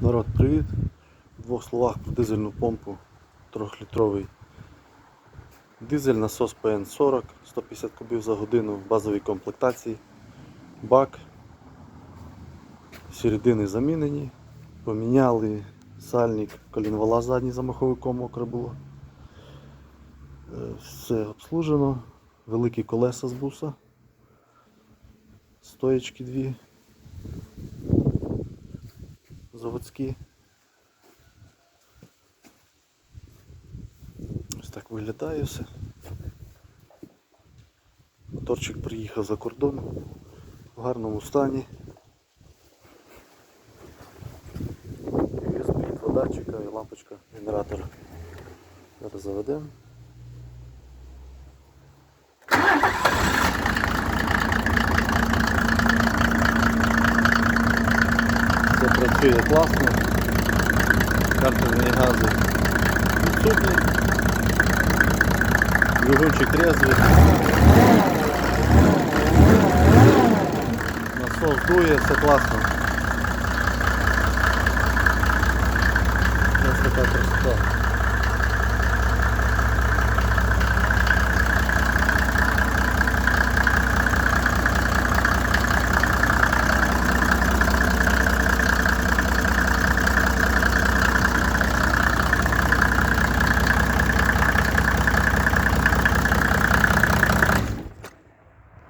Народ, привіт! В двох словах про дизельну помпу. 3-літровий дизель, насос ПН40, 150 кубів за годину в базовій комплектації, бак, середини замінені, поміняли сальник, колінвала задній за маховиком мокре було. Е, Все обслужено, великі колеса з буса, стоєчки дві заводські. Ось так виглядає все. Моторчик приїхав за кордон в гарному стані. USB, датчика і лампочка генератора. Зараз заведемо. працює класно. Картерні гази відсутні. Двигунчик трезвий. Насос дує, все класно. Ось така красота.